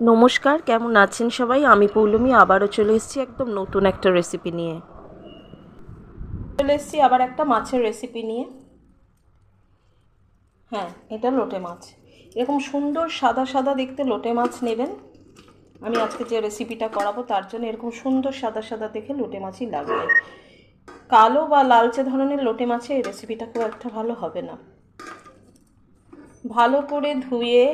নমস্কার, কেমন আছেন সবাই? আমি পৌলমি, আবারও চলে এসেছি একদম নতুন একটা রেসিপি নিয়ে। চলে এসেছি আবার একটা মাছের রেসিপি নিয়ে। হ্যাঁ এটা লোটে মাছ। এরকম সুন্দর সাদা সাদা দেখতে লোটে মাছ নেবেন। আমি আজকে যে রেসিপিটা করাবো তার জন্য এরকম সুন্দর সাদা সাদা দেখে লোটে মাছই লাগবে। কালো বা লালচে ধরনের লোটে মাছে এই রেসিপিটা খুব একটা ভালো হবে না। ভালো করে ধুয়ে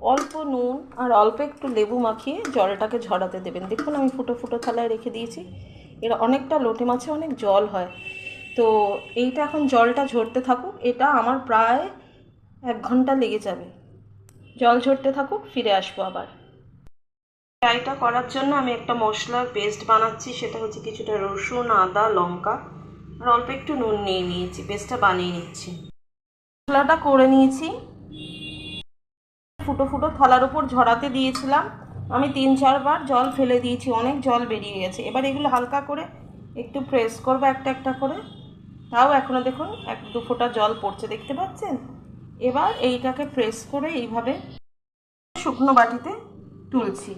অল্প নুন আর অল্প একটু লেবু মাখিয়ে জলটাকে ঝরাতে দেবেন। দেখুন, আমি ফুটো ফুটো থালায় রেখে দিয়েছি। এর অনেকটা লোটে মাছে অনেক জল হয়। তো এইটা এখন জলটা ঝরতে থাকুক। এটা আমার প্রায় এক ঘণ্টা লেগে যাবে। জল ঝরতে থাকুক, ফিরে আসব আবার। ফ্রাইটা করার জন্য আমি একটা মশলার পেস্ট বানাচ্ছি। সেটা হচ্ছে কিছুটা রসুন, আদা, লঙ্কা আর অল্প একটু নুন নিয়ে নিয়েছি। পেস্টটা বানিয়ে নিচ্ছি। মশলাটা করে নিয়েছি। ফুটো ফুটো থালার উপর ঝরাতে দিয়েছিলাম। আমি তিন চারবার জল ফেলে দিয়েছি, অনেক জল বেরিয়ে গেছে। এবার এগুলো হালকা করে একটু প্রেস করব একটা একটা করে। তাও এখনও দেখুন, এক দু ফোঁটা জল পড়ছে, দেখতে পাচ্ছেন? এবার এইটাকে প্রেস করে এইভাবে শুকনো বাটিতে তুলছি।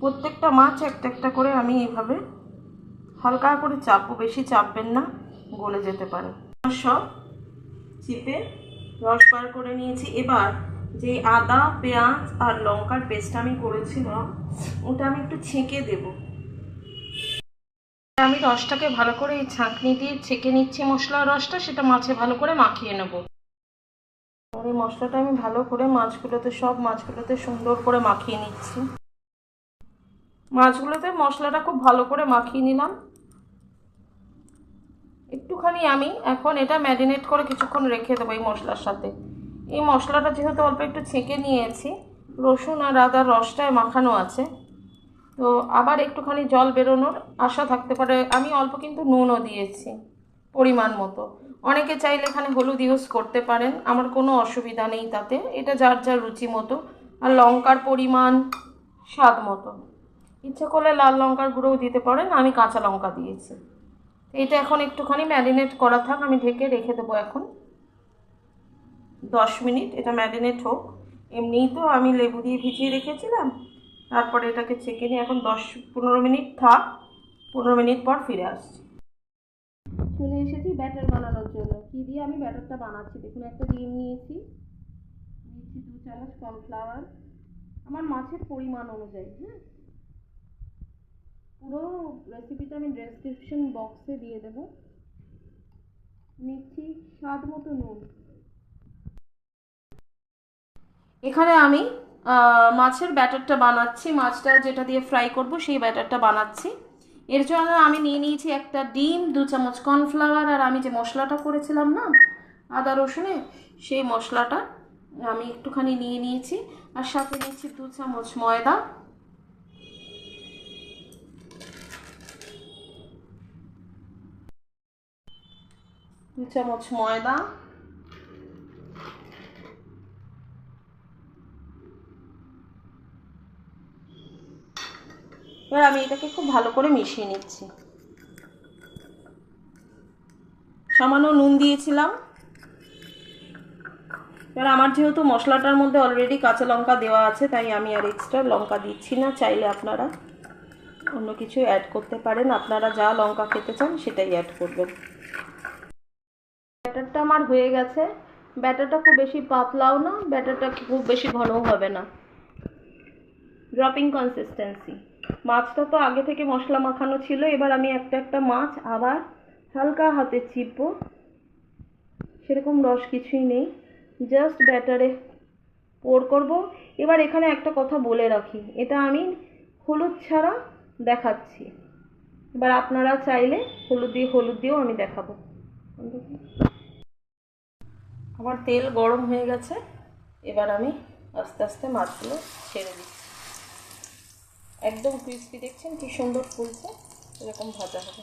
প্রত্যেকটা মাছ একটা একটা করে আমি এইভাবে হালকা করে চাপবো, বেশি চাপবেন না, গলে যেতে পারে। সব চিপে রস বার করে নিয়েছি। এবার যে আদা, পেঁয়াজ আর লঙ্কার পেস্ট আমি করেছিলাম, ওটা আমি একটু ছেঁকে দেব। আমি রসটাকে ভালো করে এই ছাঁকনি দিয়ে ছেঁকে নিচ্ছি মশলার রসটা, সেটা মাছে ভালো করে মাখিয়ে নেব। এই মশলাটা আমি ভালো করে মাছগুলোতে, সব মাছগুলোতে সুন্দর করে মাখিয়ে নিচ্ছি। মাছগুলোতে মশলাটা খুব ভালো করে মাখিয়ে নিলাম। একটুখানি আমি এখন এটা ম্যারিনেট করে কিছুক্ষণ রেখে দেবো এই মশলার সাথে। এই মশলাটা যেহেতু অল্প একটু ছেঁকে নিয়েছি, রসুন আর আদার রসটায় মাখানো আছে। তো আবার একটুখানি জল বেরোনোর আশা থাকতে পারে, আমি অল্প কিন্তু নুনও দিয়েছি পরিমাণ মতো। অনেকে চাইলে এখানে হলুদ ইউজ করতে পারেন, আমার কোনো অসুবিধা নেই তাতে, এটা যার যার রুচি মতো। আর লঙ্কার পরিমাণ, স্বাদ মতো। ইচ্ছে করলে লাল লঙ্কার গুঁড়োও দিতে পারেন, আমি কাঁচা লঙ্কা দিয়েছি। এটা এখন একটুখানি ম্যারিনেট করা থাক, আমি ঢেকে রেখে দেবো এখন। দশ মিনিট, এটা ম্যারিনেট হোক। এমনিই তো আমি লেবু দিয়ে ভিজিয়ে রেখেছিলাম। তারপরে এটাকে ছেঁকে নিয়ে এখন দশ পনেরো মিনিট থাক, পনেরো মিনিট পর ফিরে আসছি। চলে এসেছি ব্যাটার বানানোর জন্য। কী দিয়ে আমি ব্যাটারটা বানাচ্ছি? দেখুন, একটা ডিম নিয়েছি। নিয়েছি দু চামচ কর্নফ্লাওয়ার। আমার মাছের পরিমাণ অনুযায়ী হ্যাঁ? পুরো রেসিপিটা আমি ডেসক্রিপশন বক্সে দিয়ে দেবো। নিচ্ছি স্বাদ মতো নুন। এখানে আমি মাছের ব্যাটারটা বানাচ্ছি। মাছটা যেটা দিয়ে ফ্রাই করব, সেই ব্যাটারটা বানাচ্ছি। এর জন্য আমি নিয়ে নিয়েছি একটা ডিম, দু চামচ কর্নফ্লাওয়ার, আর আমি যে মশলাটা করেছিলাম না, আদা রসুনে, সেই মশলাটা আমি একটুখানি নিয়ে নিয়েছি। আর সাথে নিয়েছি দু চামচ ময়দা। দু চামচ ময়দা। এবার আমি এটাকে খুব ভালো করে মিশিয়ে নিচ্ছি। সামান্য নুন দিয়েছিলাম। এবার আমার যেহেতু মশলাটার মধ্যে অলরেডি কাঁচা লঙ্কা দেওয়া আছে, তাই আমি আর এক্সট্রা লঙ্কা দিচ্ছি না। চাইলে আপনারা অন্য কিছু অ্যাড করতে পারেন। আপনারা যা লঙ্কা খেতে চান সেটাই অ্যাড করবেন। ব্যাটারটা আমার হয়ে গেছে। ব্যাটারটা খুব বেশি পাতলাও না, ব্যাটারটা খুব বেশি ঘনও হবে না। ড্রপিং কনসিস্টেন্সি মাছটা তো আগে থেকে মশলা মাখানো ছিল, এবার আমি একটা একটা মাছ আবার হালকা হাতে চিপবো। সেরকম রস কিছুই নেই জাস্ট ব্যাটারে পোর করব। এবার এখানে একটা কথা বলে রাখি, এটা আমি হলুদ ছাড়া দেখাচ্ছি। এবার আপনারা চাইলে হলুদ দিয়ে হলুদ দিয়েও আমি দেখাবো। আমার তেল গরম হয়ে গেছে, এবার আমি আস্তে আস্তে মাছগুলো ছেড়ে দিচ্ছি। একদম ক্রিস্পি দেখছেন কি সুন্দর ফুলছে? এরকম ভাজা হবে।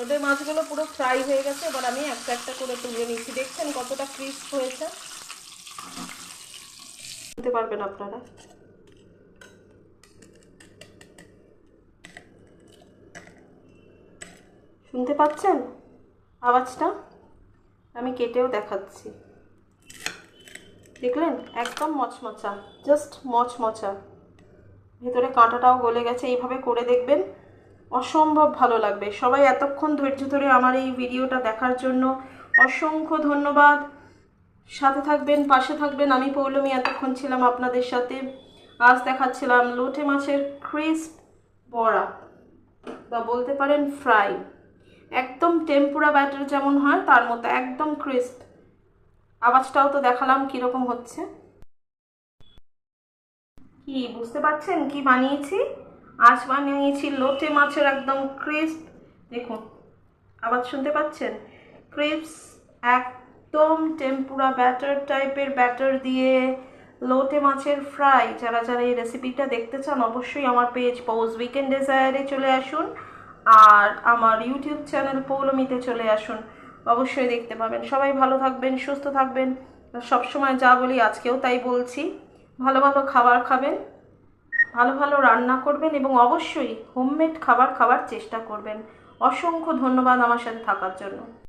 ওদের মাছগুলো পুরো ফ্রাই হয়ে গেছে, এবার আমি একটা একটা করে তুলে নিচ্ছি। দেখছেন কতটা ক্রিস্প হয়েছে? বুঝতে পারবেন আপনারা? শুনতে পাচ্ছেন আওয়াজটা? আমি কেটেও দেখাচ্ছি। দেখলেন? একদম মচমচা জাস্ট মচমচা। ভেতরে কাঁটাটাও গলে গেছে, এইভাবে করে দেখবেন অসম্ভব ভালো লাগবে। সবাই এতক্ষণ ধৈর্য ধরে আমার এই ভিডিওটা দেখার জন্য অসংখ্য ধন্যবাদ। সাথে থাকবেন, পাশে থাকবেন। আমি পৌলমি, এতক্ষণ ছিলাম আপনাদের সাথে। আজ দেখাচ্ছিলাম লোটে মাছের ক্রিস্প বড়া, বা বলতে পারেন ফ্রাই। একদম টেম্পুরা ব্যাটার যেমন হয়, তার মতো একদম ক্রিস্প। আওয়াজটাও তো দেখালাম কীরকম হচ্ছে। কি, বুঝতে পারছেন কি বানিয়েছি? আজ বানিয়েছি, লোটে মাছের একদম ক্রিস্প দেখুন, আবার শুনতে পাচ্ছেন? ক্রিপস একদম টেম্পুরা ব্যাটার টাইপের ব্যাটার দিয়ে লোটে মাছের ফ্রাই যারা যারা এই রেসিপিটা দেখতে চান, অবশ্যই আমার পেজ পৌজ উইকেন্ড ডেজায়ারে চলে আসুন। আর আমার ইউটিউব চ্যানেল পৌলমিতে চলে আসুন। অবশ্যই দেখতে পাবেন। সবাই ভালো থাকবেন, সুস্থ থাকবেন। সবসময় যা বলি আজকেও তাই বলছি। ভালো ভালো খাবার খাবেন। ভালো ভালো রান্না করবেন এবং অবশ্যই হোমমেড খাবার খাওয়ার চেষ্টা করবেন। অসংখ্য ধন্যবাদ আমার সাথে থাকার জন্য।